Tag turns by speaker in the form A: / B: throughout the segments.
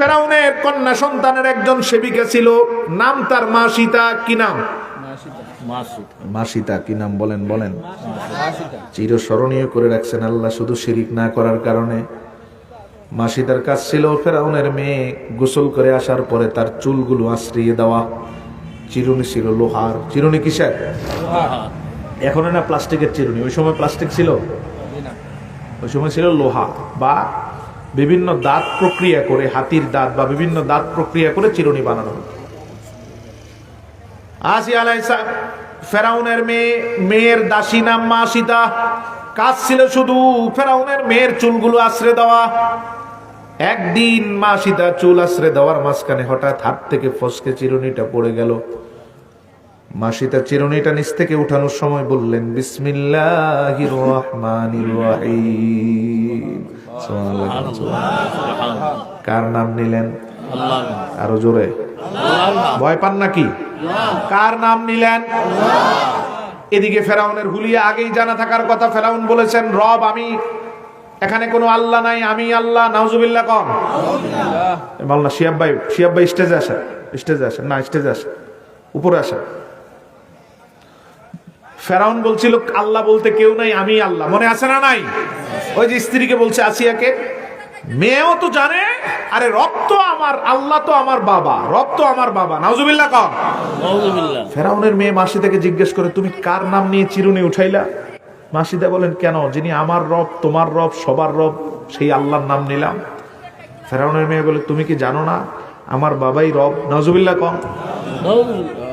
A: ফেরাউনের কন্যা সন্তানের একজন সেবিকা ছিল। নাম তার মা সীতা কি নাম? মা সীতা কি নাম বলেন বলেন। চিরস্মরণীয় করে রাখছেন আল্লাহ শুধু শিরিক না করার কারণে। মাসিদার কাজ ছিল ফেরাউনের মেয়ে গোসল করে আসার পরে তার চুলগুলো আশ্রিয়ে দেওয়া। চিরুনি ছিল লোহার। চিরুনি কিসের? এখন না প্লাস্টিকের চিরুনি? ওই সময় প্লাস্টিক ছিল? ওই সময় ছিল লোহা বা বিভিন্ন দাঁত প্রক্রিয়া করে, হাতির দাঁত বা বিভিন্ন দাঁত প্রক্রিয়া করে চিরুনি বানানো হতো। আসি আলাইসা ফেরাউনের মেয়ে, মেয়ের দাসী নাম মা সীতা কাজ ছিল শুধু ফেরাউনের মেয়ের চুলগুলো আশ্রে দেওয়া। একদিন মা সীতা চুল আশ্রে দেওয়ার মাঝখানে হঠাৎ হাত থেকে ফসকে চিরুনিটা পড়ে গেল। মা সীতা চিরুনিটা নিচ থেকে উঠানোর সময় বললেন, বিসমিল্লাহির রহমানির রহিম। কার নাম নিলেন? আরও জোরে। ভয় পান নাকি? কার নাম নিলেন? এদিকে ফেরাউনের হুলিয়া আগেই জানা থাকার কথা ফেরাউন বলেছেন রব আমি এখানে কোনো আল্লাহ নাই আমি আল্লাহ নাউজুবিল্লাহ কম। মাল্লা শিয়াব ভাই শিয়াব ভাই স্টেজে আসেন স্টেজে আসেন না স্টেজে আসেন উপরে আসেন। ফেরাউন বলছিল আল্লাহ বলতে কেউ নাই আমি আল্লাহ। মনে আছে না নাই? ওই যে স্ত্রীকে বলছে আসিয়াকে মেয়েও তো জানে আরে রব তো আমার আল্লাহ তো আমার বাবা রব তো আমার বাবা। নাউজুবিল্লাহ কম ফেরাউনের মেয়ে মাসিদাকে জিজ্ঞেস করে তুমি কার নাম নিয়ে চিরুনি উঠাইলা? মাসিদা বলেন কেন? যিনি আমার রব তোমার রব সবার রব সেই আল্লাহর নাম নিলাম। ফেরাউনের মেয়ে বলে তুমি কি জানো না? আমার বাবাই রব। নজুবিল্লা কম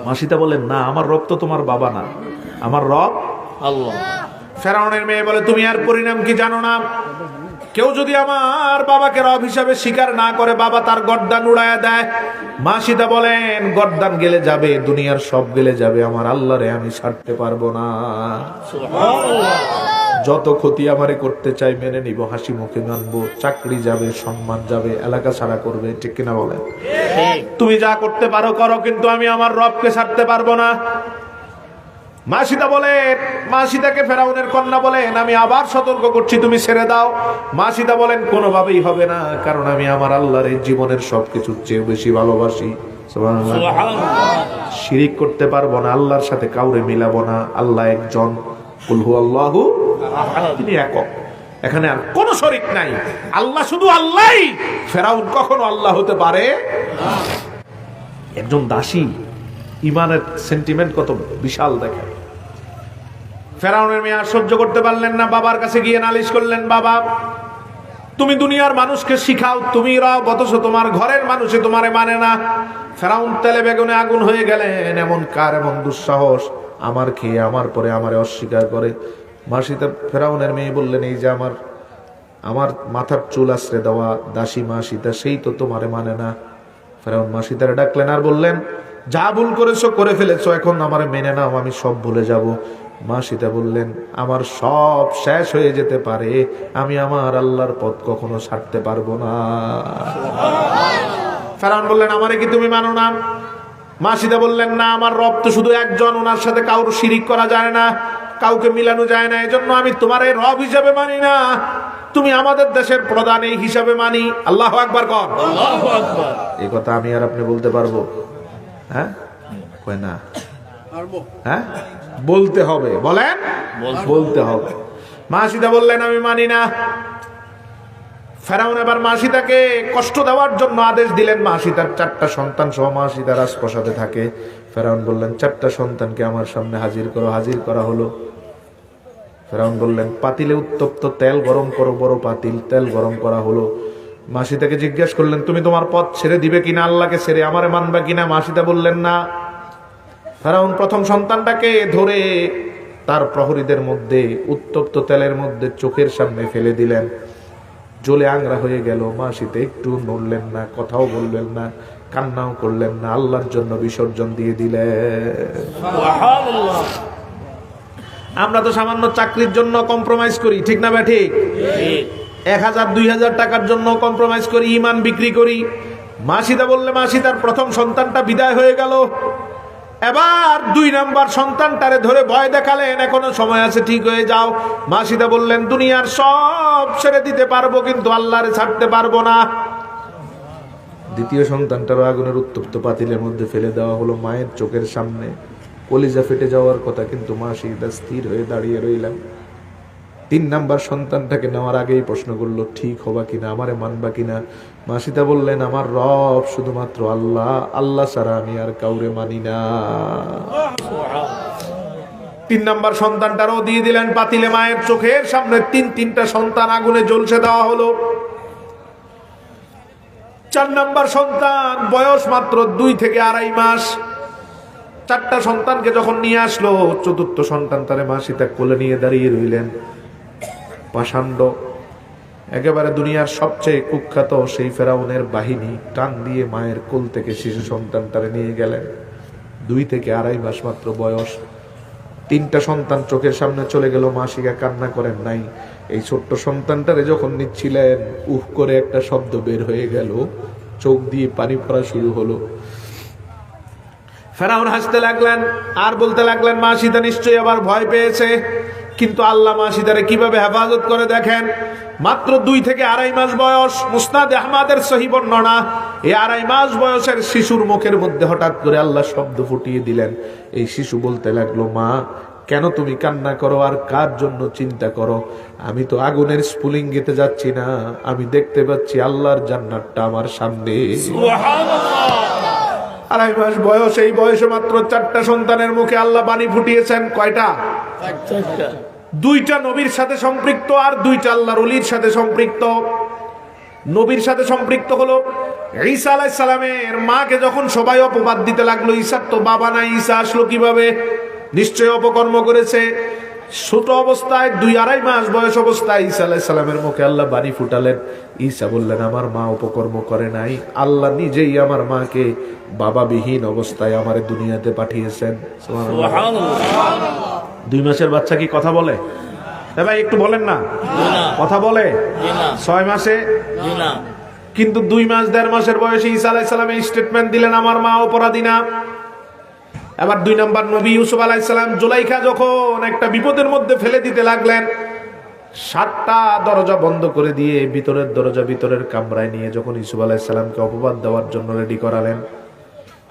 A: মাসিদা বলেন না আমার রব তো তোমার বাবা না। আমার রব
B: আল্লাহ।
A: ফেরাউনের মেয়ে বলে তুমি আর পরিণাম কি জানো না? কেউ যদি আমার বাবাকে রব হিসাবে স্বীকার না করে বাবা তার গর্দান উড়ায় দেয়। মা সীতা বলেন গর্দান গেলে যাবে দুনিয়ার সব গেলে যাবে আমার আল্লাহরে আমি ছাড়তে পারব না। যত ক্ষতি আমারে করতে চাই মেনে নিব হাসি মুখে মানবো চাকরি যাবে সম্মান যাবে এলাকা ছাড়া করবে ঠিক কিনা বলেন? তুমি যা করতে পারো করো কিন্তু আমি আমার রবকে ছাড়তে পারব না। মা সীতা বলে মা সীতাকে ফেরাউনের কন্যা বলেন আমি আবার সতর্ক করছি তুমি ছেড়ে দাও। মাসিদা বলেন কোনোভাবেই হবে না কারণ আমি আমার আল্লাহর এই জীবনের সবকিছুর চেয়ে বেশি ভালোবাসি। শিরিক করতে পারব না আল্লাহর সাথে কাউরে মিলাবো না আল্লাহ একজন। কুলহু আল্লাহু তিনি একক। এখানে আর কোনো শরিক নাই। আল্লাহ শুধু আল্লাহই। ফেরাউন কখনো আল্লাহ হতে পারে একজন দাসী ইমানের সেন্টিমেন্ট কত বিশাল দেখে ফেরাউনের মেয়ে আর সহ্য করতে পারলেন না, বাবার কাছে গিয়ে নালিশ করলেন, বাবা, তুমি দুনিয়ার মানুষকে শিখাও, তুমি রাও, অথচ তোমার ঘরের মানুষে তোমারে মানে না। ফেরাউন তেলে বেগুনে আগুন হয়ে গেলেন, এমন কার এমন দুঃসাহস? আমার খেয়ে, আমার পরে আমারে অস্বীকার করে। মাসিতে ফেরাউনের মেয়ে বললেন, এই যে আমার আমার মাথার চুল আশ্রে দেওয়া দাসী মা সীতা সেই তো তোমারে মানে না। ফেরাউন মা সীতারে ডাকলেন আর বললেন, যা ভুল করেছ, করে ফেলেছো, এখন আমার মেনে নাও, আমি সব ভুলে যাব। মা সীতা বললেন আমার সব শেষ হয়ে যেতে পারে আমি আমার আল্লাহর পথ কখনো ছাড়তে পারব না। ফেরাউন বললেন আমারে কি তুমি মানো না? মা সীতা বললেন না আমার রব তো শুধু একজন ওনার সাথে কাউর শিরিক করা যায় না কাউকে মিলানো যায় না এজন্য আমি তোমার এই রব হিসাবে মানি না। তুমি আমাদের দেশের প্রধান এই হিসাবে মানি। আল্লাহ আকবার কর।
B: আল্লাহু আকবার।
A: এই কথা আমি আর আপনি বলতে পারব? হ্যাঁ? কয় না। হ্যাঁ? বলতে হবে। বলেন? বলতে হবে। মা সীতা বললেন আমি মানি না। ফেরাউন এবার মাসিদাকে কষ্ট দেওয়ার জন্য আদেশ দিলেন। মাসিদার চারটা সন্তান সহ মা সীতা রাজপ্রসাদে থাকে। ফেরাউন বললেন চারটা সন্তানকে আমার সামনে হাজির করো হাজির করা হলো। ফেরাউন বললেন পাতিলে উত্তপ্ত তেল গরম করো বড় পাতিল তেল গরম করা হলো। মাসিদাকে জিজ্ঞেস করলেন তুমি তোমার পথ ছেড়ে দিবে কিনা? আল্লাহকে ছেড়ে আমারে মানবা কিনা? মাসিদা বললেন না। ফেরাউন প্রথম সন্তানটাকে ধরে তার প্রহরীদের মধ্যে উত্তপ্ত তেলের মধ্যে চোখের সামনে ফেলে দিলেন। জ্বলে আংরা হয়ে গেল। মাসিতে একটু নড়লেন না কথাও বললেন না কান্নাও করলেন না আল্লাহর জন্য বিসর্জন দিয়ে দিলেন। আমরা তো সামান্য চাকরির জন্য কম্প্রোমাইজ করি ঠিক না ঠিক। এক হাজার দুই হাজার টাকার জন্য কম্প্রোমাইজ করি ইমান বিক্রি করি। মাসিদা বললে মাসি তার প্রথম সন্তানটা বিদায় হয়ে গেল। এবার দুই নাম্বার সন্তানটারে ধরে ভয় দেখালেন, এখনও সময় আছে, ঠিক হয়ে যাও। মাসিদা বললেন, দুনিয়ার সব ছেড়ে দিতে পারব, কিন্তু আল্লাহরে ছাড়তে পারব না। দ্বিতীয় সন্তানটারও আগুনের উত্তপ্ত পাতিলের মধ্যে ফেলে দেওয়া হলো মায়ের চোখের সামনে। কলিজা ফেটে যাওয়ার কথা কিন্তু মা সেইটা স্থির হয়ে দাঁড়িয়ে রইলেন। তিন নাম্বার সন্তানটাকে নেওয়ার আগেই প্রশ্ন করল, ঠিক হবা কিনা? আমারে মানবা কিনা? মাসিতা বললেন, আমার রব শুধুমাত্র আল্লাহ আল্লাহ ছাড়া আমি আর কাউরে মানি না। তিন নাম্বার সন্তানটারও দিয়ে দিলেন পাতিলে মায়ের চোখের সামনে। তিন, তিনটা সন্তান আগুনে জ্বলছে দেওয়া হলো। চার নাম্বার সন্তান, বয়স মাত্র দুই থেকে আড়াই মাস। চারটা সন্তানকে যখন নিয়ে আসলো, চতুর্থ সন্তান তারে মা সীতা কোলে নিয়ে দাঁড়িয়ে রইলেন। পাষাণ্ড একেবারে দুনিয়ার সবচেয়ে কুখ্যাত সেই ফেরাউনের বাহিনী টান দিয়ে মায়ের কোল থেকে শিশু সন্তানটারে নিয়ে গেলেন। দুই থেকে আড়াই মাস মাত্র বয়স। তিনটা সন্তান চোখের সামনে চলে গেল, মাসিকা কান্না করেন নাই। এই ছোট্ট সন্তানটারে যখন নিচ্ছিলেন, উহ করে একটা শব্দ বের হয়ে গেল। চোখ দিয়ে পানি পড়া শুরু হলো। ফেরাউন হাসতে লাগলেন, আর বলতে লাগলেন মা নিশ্চয়ই আবার ভয় পেয়েছে। কিন্তু আল্লাহ মা সীতারে কীভাবে হেফাজত করে দেখেন? মাত্র দুই থেকে আড়াই মাস বয়স মুসনাদ আহমাদের সহি বর্ণনা এই আড়াই মাস বয়সের শিশুর মুখের মধ্যে হঠাৎ করে আল্লাহ শব্দ ফুটিয়ে দিলেন। এই শিশু বলতে লাগল মা কেন তুমি কান্না করো আর কার জন্য চিন্তা করো? আমি তো আগুনের স্পুলিং গেতে যাচ্ছি না। আমি দেখতে পাচ্ছি আল্লাহর জান্নাতটা আমার সামনে। আড়াই মাস বয়স এই বয়সে মাত্র চারটা সন্তানের মুখে আল্লাহ বাণী ফুটিয়েছেন। কয়টা? দুইটা নবীর সাথে সম্পৃক্ত আর দুইটা আল্লাহর অলির সাথে সম্পৃক্ত। নবীর সাথে সম্পৃক্ত হলো ঈসা আলাইহিস সালামের মাকে যখন সবাই অপবাদ দিতে লাগল ঈসার তো বাবা নাই, ঈসা আসলো কীভাবে? নিশ্চয় অপকর্ম করেছে। ছোট অবস্থায়, দুই আড়াই মাস বয়স অবস্থায় ঈসা আলাইহিস সালামের মুখে আল্লাহ বাড়ি ফুটালেন। ঈসা বললেন, আমার মা অপকর্ম করে নাই, আল্লাহ নিজেই আমার মাকে বাবাবিহীন অবস্থায় আমার দুনিয়াতে পাঠিয়েছেন। দুই মাসের বাচ্চা কি কথা বলে? ভাই একটু বলেন না। কথা বলে? ছয় মাসে? কিন্তু দুই মাস দেড় মাসের বয়সে ঈসা আলাইসালাম এই স্টেটমেন্ট দিলেন আমার মা অপরাধী না। এবার দুই নম্বর নবী ইউসুফ আলাইসালাম জুলাইখা যখন একটা বিপদের মধ্যে ফেলে দিতে লাগলেন সাতটা দরজা বন্ধ করে দিয়ে ভিতরের দরজা ভিতরের কামরায় নিয়ে যখন ইউসুফ আলাইসালামকে অপবাদ দেওয়ার জন্য রেডি করালেন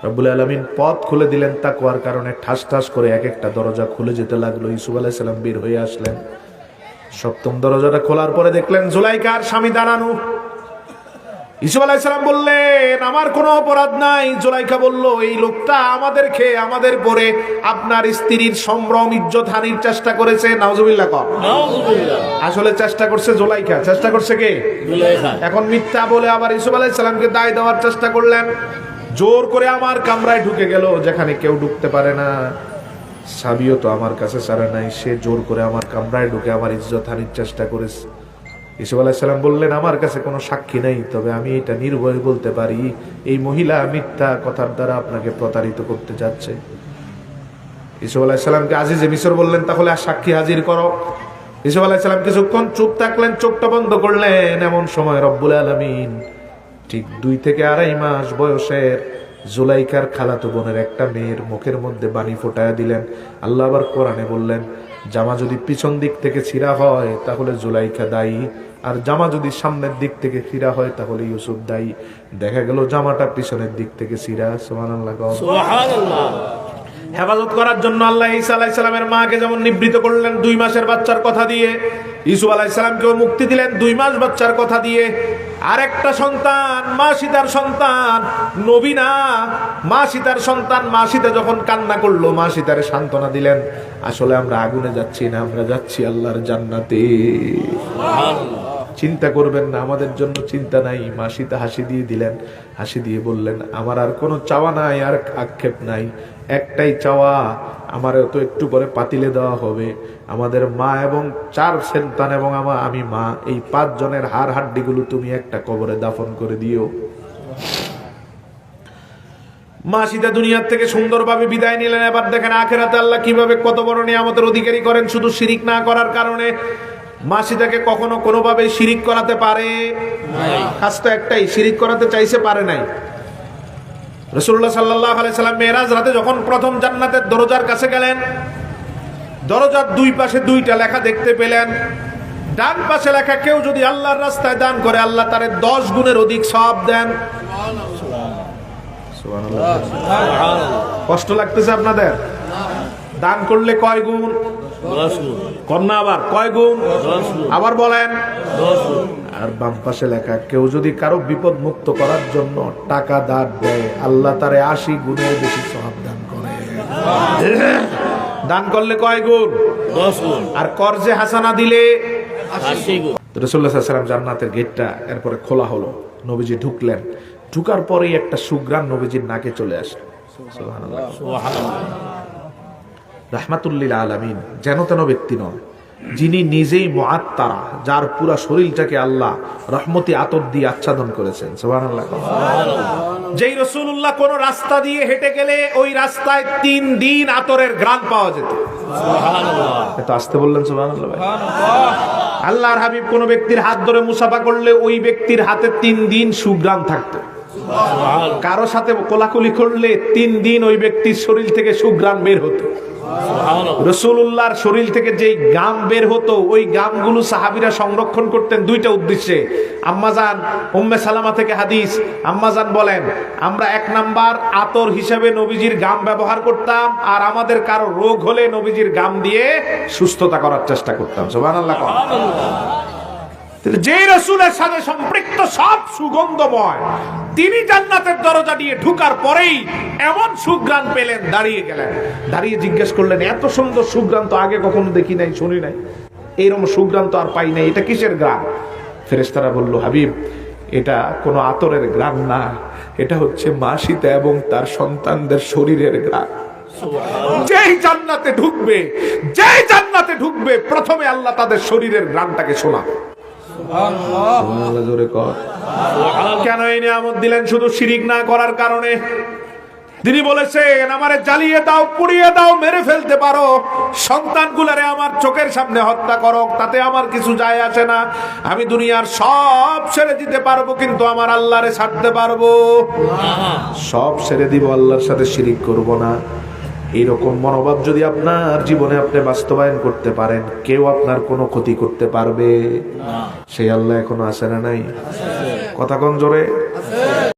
A: রব্বুল আলমিন পথ খুলে দিলেন তাকুয়ার কারণে ঠাস ঠাস করে এক একটা দরজা খুলে যেতে লাগল। ইসুফ আলাইসাল্লাম বের হয়ে আসলেন। সপ্তম দরজাটা খোলার পরে দেখলেন জুলাইকার স্বামী দাঁড়ানো। ইসুফ আলাইসাল্লাম বললেন আমার কোনো অপরাধ নাই। জুলাইকা বলল এই লোকটা আমাদের খেয়ে আমাদের পরে আপনার স্ত্রীর সম্ভ্রম ইজ্জত হানির চেষ্টা করেছে। নাওজুবিল্লাহ কর। আসলে চেষ্টা করছে জোলাইকা। চেষ্টা করছে কে? এখন মিথ্যা বলে আবার ইসুফ আলাইসাল্লামকে দায় দেওয়ার চেষ্টা করলেন। জোর করে আমার কামরায় ঢুকে গেল, যেখানে কেউ ঢুকতে পারে না। সাবিও তো আমার কাছে সারা নাই, সে জোর করে আমার কামরায় ঢুকে আমার ইজ্জত হানির চেষ্টা করেছে। ইসুফ আলাইসাল্লাম বললেন, আমার কাছে কোনো সাক্ষী নেই, তবে আমি এটা নির্ভয় বলতে পারি, এই মহিলা মিথ্যা কথার দ্বারা আপনাকে প্রতারিত করতে যাচ্ছে। ইসুফ আলাইসাল্লামকে আজিজে মিশর বললেন, তাহলে আর সাক্ষী হাজির করো। ইসুফ আলাইসাল্লাম কিছুক্ষণ চুপ থাকলেন, চোখটা বন্ধ করলেন, এমন সময় রব্বুল আলমিন ঠিক দুই থেকে আড়াই মাস বয়সের জুলাইকার খালাতো বোনের একটা মেয়ের মুখের মধ্যে বাণী ফোটায় দিলেন। আল্লাহ আবার কোরআনে বললেন, জামা যদি পিছন দিক থেকে ছিঁড়া হয়, তাহলে জুলাইকা দায়ী। আর জামা যদি সামনের দিক থেকে ছিঁড়া হয়, তাহলে ইউসুফ দায়ী। দেখা গেল জামাটা পিছনের দিক থেকে ছিঁড়া।
B: সুবহানাল্লাহ
A: হেফাজত করার জন্য আল্লাহ ঈসা আলাইসালামের মাকে যেমন নিবৃত করলেন দুই মাসের বাচ্চার কথা দিয়ে ইসু আলাইসালামকেও মুক্তি দিলেন দুই মাস বাচ্চার কথা দিয়ে আরেকটা সন্তান মা সীতার সন্তান। নবীনা মা সীতার সন্তান মা সীতা যখন কান্না করল মা সীতারে সান্ত্বনা দিলেন, আসলে আমরা আগুনে যাচ্ছি না, আমরা যাচ্ছি আল্লাহর জান্নাতে। চিন্তা করবেন না, আমাদের জন্য চিন্তা নাই। মা সীতা হাসি দিয়ে দিলেন, হাসি দিয়ে বললেন, আমার আর কোনো চাওয়া নাই, আর আক্ষেপ নাই। একটাই চাওয়া আমারও তো একটু পরে পাতিলে দেওয়া হবে। আমাদের মা এবং চার সন্তান এবং আমার আমি মা এই পাঁচ জনের হাড় হাড্ডিগুলো তুমি একটা কবরে দাফন করে দিও। মা সীতা দুনিয়ার থেকে সুন্দরভাবে বিদায় নিলেন। এবার দেখেন আখেরাতে আল্লাহ কীভাবে কত বড় নিয়ামতের অধিকারী করেন শুধু শিরিক না করার কারণে। মা সীতাকে কখনো কোনোভাবে শিরিক করাতে পারে। কাজ তো একটাই শিরিক করাতে চাইছে পারে নাই। রসুল্লাহ সাল্লাহ সাল্লাম মেয়েরাজ রাতে যখন প্রথম জান্নাতের দরজার কাছে গেলেন দরজার দুই পাশে দুইটা লেখা দেখতে পেলেন। ডান পাশে লেখা কেউ যদি আল্লাহর রাস্তায় দান করে আল্লাহ তারে দশ গুণের অধিক সব দেন। কষ্ট লাগতেছে আপনাদের? দান করলে কয় গুণ। কন্যা আবার কয় গুণ? আবার বলেন। আর বাম পাশে লেখা কেউ যদি কারও বিপদ মুক্ত করার জন্য টাকা দান দেয় আল্লাহ তারে আশি গুণের বেশি সব দান করে। দান করলে কয় গুণ?
B: দশ গুণ।
A: আর কর্জে হাসানা দিলে?
B: আশি গুণ।
A: রসুল্লাহ সাল্লাম জান্নাতের গেটটা এরপরে খোলা হলো। নবীজি ঢুকলেন। ঢুকার পরেই একটা সুগ্রাম নবীজির নাকে চলে আসে রাহমাতুল্লিল আলামিন যেন তেন ব্যক্তি নয় যিনি নিজেই মহাত্মারা যার পুরা শরীরটাকে আল্লাহ রহমতি আতর দিয়ে আচ্ছাদন করেছেন। যেই রসুল্লাহ কোন রাস্তা দিয়ে হেঁটে গেলে ওই রাস্তায় তিন দিন আতরের গ্রান পাওয়া যেত। এত আসতে বললেন সুবহানাল্লাহ আল্লাহর হাবিব কোন ব্যক্তির হাত ধরে মুসাফা করলে ওই ব্যক্তির হাতে তিন দিন সুগ্রাম থাকতো। কারও সাথে কোলাকুলি করলে তিন দিন ওই ব্যক্তির শরীর থেকে সুগ্রাম বের হতো। রসুল্লাহর শরীর থেকে যে গাম বের হতো ওই গামগুলো সাহাবিরা সংরক্ষণ করতেন দুইটা উদ্দেশ্যে। আম্মাজান উম্মে সালামা থেকে হাদিস আম্মাজান বলেন আমরা এক নাম্বার আতর হিসেবে নবীজির গাম ব্যবহার করতাম আর আমাদের কারও রোগ হলে নবীজির গাম দিয়ে সুস্থতা করার চেষ্টা করতাম। সোহান কন। যে রসুলের সাথে সম্পৃক্ত সব সুগন্ধময় তিনি জান্নাতের দরজা দিয়ে ঢুকার পরেই এমন সুগ্রাণ পেলেন দাঁড়িয়ে গেলেন। দাঁড়িয়ে জিজ্ঞেস করলেন এত সুন্দর সুগ্রাণ তো আগে কখনো দেখি নাই শুনি নাই? এইরকম সুগ্রাণ তো আর পাই নাই এটা কিসের গ্রাম ফেরেস্তারা বলল হাবিব এটা কোনো আতরের গ্রাম না এটা হচ্ছে মা সীতা এবং তার সন্তানদের শরীরের গ্রাম যেই জান্নাতে ঢুকবে যেই জান্নাতে ঢুকবে প্রথমে আল্লাহ তাদের শরীরের গ্রামটাকে শোনাবে। জোরে কর। কেন এই নিয়ামত দিলেন? শুধু শিরিক না করার কারণে। তিনি বলেছেন আমারে জ্বালিয়ে দাও পুড়িয়ে দাও মেরে ফেলতে পারো। সন্তানগুলারে আমার চোখের সামনে হত্যা করো তাতে আমার কিছু যায় আসে না। আমি দুনিয়ার সব ছেড়ে দিতে পারব কিন্তু আমার আল্লাহরে ছাড়তে পারব। সব ছেড়ে দিব আল্লাহর সাথে শিরিক করব না। এইরকম মনোভাব যদি আপনার জীবনে আপনি বাস্তবায়ন করতে পারেন কেউ আপনার কোনো ক্ষতি করতে পারবে? সেই আল্লাহ এখনও আসে না নাই? কথা কন জোরে?